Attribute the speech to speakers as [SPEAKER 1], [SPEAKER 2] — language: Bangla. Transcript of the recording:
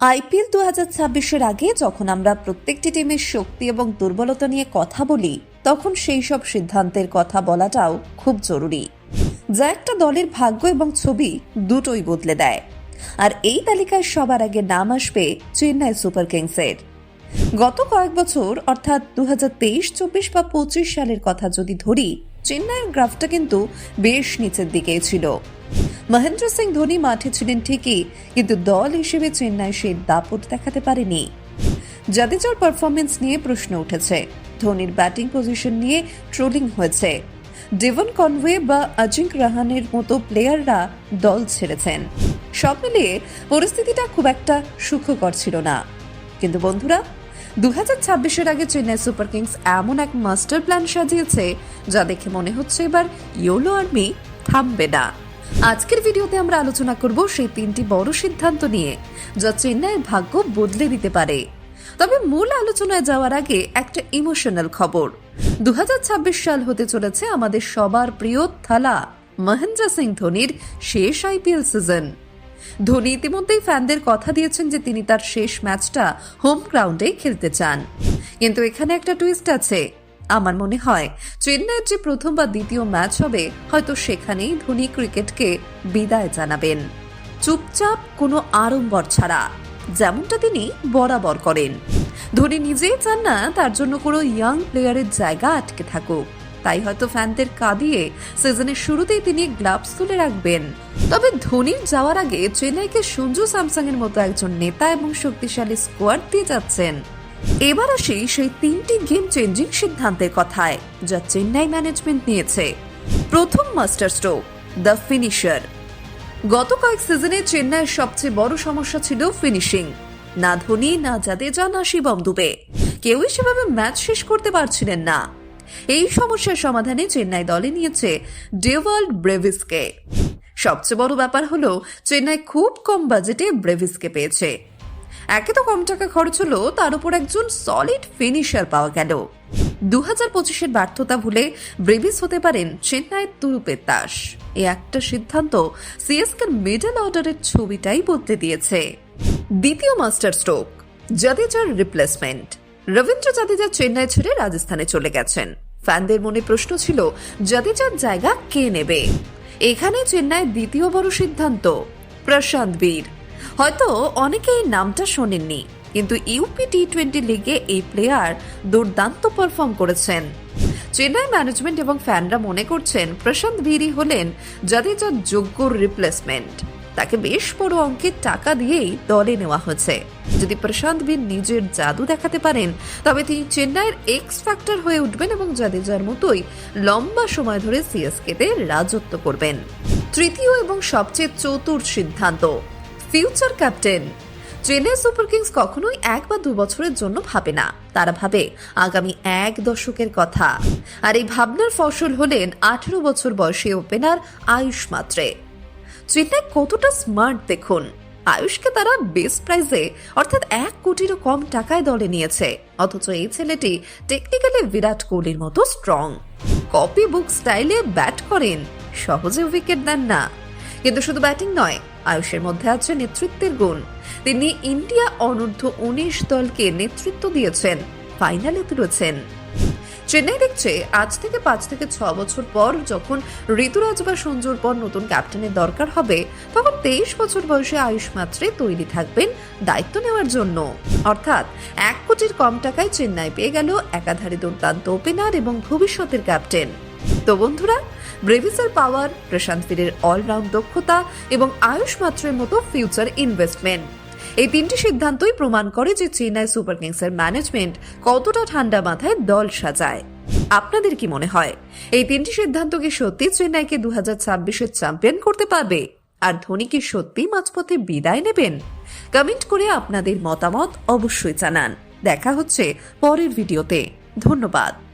[SPEAKER 1] আইপিএল দু হাজার ছাব্বিশের আগে যখন আমরা প্রত্যেকটি টিমের শক্তি এবং দুর্বলতা নিয়ে কথা বলি, তখন সেই সব সিদ্ধান্তের কথা বলাটাও খুব জরুরি। যা একটা দলের ভাগ্য এবং ছবি দুটোই বদলে দেয়। আর এই তালিকায় সবার আগে নাম আসবে চেন্নাই সুপার কিংসের। গত কয়েক বছর, অর্থাৎ দু হাজার তেইশ, চব্বিশ বা পঁচিশ সালের কথা যদি ধরি, চেন্নাইয়ের গ্রাফটা কিন্তু বেশ নিচের দিকেই ছিল। মহেন্দ্র সিং ধোনি মাঠে ছিলেন ঠিকই, কিন্তু দল হিসেবে চেন্নাই সেই দাপট দেখাতে পারেনি। জাদেজার পারফরমেন্স নিয়ে প্রশ্ন উঠেছে। ধোনির ব্যাটিং পজিশন নিয়ে ট্রোলিং হয়েছে। ডেভন কনওয়ে বা অজিঙ্ক রাহানের মতো প্লেয়াররা দল ছেড়েছেন। সব মিলিয়ে পরিস্থিতিটা খুব একটা সুখকর ছিল না। কিন্তু বন্ধুরা দু হাজার ছাব্বিশের আগে চেন্নাই সুপার কিংস এমন এক মাস্টার প্ল্যান সাজিয়েছে, যা দেখে মনে হচ্ছে এবার ইয়োলো আর্মি থামবে না। আজকের ভিডিওতে আমরা আলোচনা করব সেই তিনটি বড় সিদ্ধান্ত নিয়ে, যা চেন্নাইয়ের ভাগ্য বদলে দিতে পারে। তবে মূল আলোচনায় যাওয়ার আগে একটা ইমোশনাল খবর। দুহাজার ছাব্বিশ সাল হতে চলেছে আমাদের সবার প্রিয় থালা, মহেন্দ্র সিং ধোনির শেষ আইপিএল সিজন। ধোনি ইতিমধ্যেই ফ্যানদের কথা দিয়েছেন যে তিনি তার শেষ ম্যাচটা হোম গ্রাউন্ডে খেলতে চান। কিন্তু এখানে একটা টুইস্ট আছে। আমার মনে হয়। চেন্নাইয়ের যে প্রথম বা দ্বিতীয় ম্যাচ হবে, হয়তো সেখানেই ধোনি ক্রিকেটকে বিদায় জানাবেন। চুপচাপ কোনো আড়ম্বর ছাড়া, যেমনটা তিনি বরাবর করেন। ধোনি নিজেই চান না তার জন্য কোনো ইয়াং প্লেয়ারের জায়গা আটকে থাকুক। তাই হয়তো ফ্যানদের কাঁদিয়ে সিজনের শুরুতেই তিনি গ্লাভস তুলে রাখবেন। তবে ধোনির যাওয়ার আগে চেন্নাইকে সঞ্জু স্যামসাং এর মতো একজন নেতা এবং শক্তিশালী স্কোয়াড দিয়ে যাচ্ছেন। এবার আসি সেই তিনটি গেম চেঞ্জিং সিদ্ধান্তের কথায়, যা চেন্নাই ম্যানেজমেন্ট নিয়েছে। প্রথম মাস্টার স্ট্রোক, দ্য ফিনিশার। গত কয়েক সিজনে চেন্নাইয়ের সবচেয়ে বড় সমস্যা ছিল ফিনিশিং। না ধোনি, না জাদেজা, না শিবম দুবে। কেউই সেভাবে ম্যাচ শেষ করতে পারছিলেন না। এই সমস্যার সমাধানে চেন্নাই দলে নিয়েছে ডেভাল্ড ব্রেভিসকে। সবচেয়ে বড় ব্যাপার হলো, চেন্নাই খুব কম বাজেটে ব্রেভিসকে পেয়েছে। একে তো কম টাকা খরচ হলো, তার উপর একজন সলিড ফিনিশার পাওয়া গেল। দু হাজার পঁচিশের ব্যর্থতা ভুলে ব্রেভিস হতে পারেন চেন্নাইয়ের তুরুপের দাস। এ একটা সিদ্ধান্ত সিএসকের মিডল অর্ডারের ছবিটাই বদলে দিয়েছে। দ্বিতীয় মাস্টার স্ট্রোক, জাদেজার রিপ্লেসমেন্ট রবীন্দ্র জাদেজা চেন্নাই ছেড়ে রাজস্থানে চলে গেছেন। ফ্যানদের মনে প্রশ্ন ছিল, জাদেজার জায়গা কে নেবে? এখানে চেন্নাইয়ের দ্বিতীয় বড় সিদ্ধান্ত, প্রশান্ত বীর। হয়তো অনেকে এই নামটা শোনেননি, কিন্তু ইউপি টি টোয়েন্টি লিগে এই প্লেয়ার দুর্দান্ত পারফর্ম করেছেন। চেন্নাই ম্যানেজমেন্ট এবং ফ্যানরা মনে করছেন প্রশান্ত বীরই হলেন জাদেজার যোগ্য রিপ্লেসমেন্ট তাকে বেশ বড় অঙ্কের টাকা দিয়েই দলে নেওয়া হয়েছে। যদি প্রশান্ত বীর নিজের জাদু দেখাতে পারেন, তবে তিনি চেন্নাইয়ের এক্স ফ্যাক্টর হয়ে উঠবেন এবং জাদেজার মতোই লম্বা সময় ধরে সিএসকেতে রাজত্ব করবেন। তৃতীয় এবং সবচেয়ে চতুর সিদ্ধান্ত future captain. Chennai Super Kings কখনোই এক বা দু বছরের জন্য ভাবে না। তারা ভাবে, আগামী এক দশকের কথা। আর এই ভাবনার ফসল হলেন আঠেরো বছর বয়সী ওপেনার আয়ুষ মাত্রে। চেন্নাই কতটা স্মার্ট দেখুন। আয়ুষকে তারা বেস্ট প্রাইজে অর্থাৎ এক কোটিরও কম টাকায় দলে নিয়েছে। অথচ এই ছেলেটি টেকনিক্যালি বিরাট কোহলির মতো স্ট্রং কপি বুক স্টাইলে ব্যাট করেন। সহজে উইকেট দেন না। কিন্তু শুধু ব্যাটিং নয় আয়ুষের মধ্যে আছে নেতৃত্বের গুণ। তিনি ইন্ডিয়া অনূর্ধ্ব উনিশ দলকে নেতৃত্ব দিয়েছেন, ফাইনালে তুলেছেন। চেন্নাই দেখছে, আজ থেকে পাঁচ থেকে ছ বছর পর যখন ঋতুরাজ বা সঞ্জুর পর নতুন ক্যাপ্টেনের দরকার হবে, তখন তেইশ বছর বয়সে আয়ুষ মাত্রে তৈরি থাকবেন দায়িত্ব নেওয়ার জন্য। অর্থাৎ এক কোটির কম টাকায় চেন্নাই পেয়ে গেল একাধারে দুর্দান্ত ওপেনার এবং ভবিষ্যতের ক্যাপ্টেন। তো বন্ধুরা ব্রেভিসের পাওয়ার প্রশান্ত বীরের অলরাউন্ড দক্ষতা এবং আয়ুষ মাত্রের মতো ফিউচার ইনভেস্টমেন্ট এই তিনটি সিদ্ধান্তই প্রমাণ করে যে চেন্নাই সুপার কিংসের ম্যানেজমেন্ট কতটা ঠান্ডা মাথায় দল সাজায়। আপনাদের কি মনে হয়, এই তিনটি সিদ্ধান্ত কি সত্যি চেন্নাইকে দু হাজার ছাব্বিশের চ্যাম্পিয়ন করতে পারবে? আর ধোনি কি সত্যি মাঝপথে বিদায় নেবেন? কমেন্ট করে আপনাদের মতামত অবশ্যই জানান। দেখা হচ্ছে পরের ভিডিওতে ধন্যবাদ।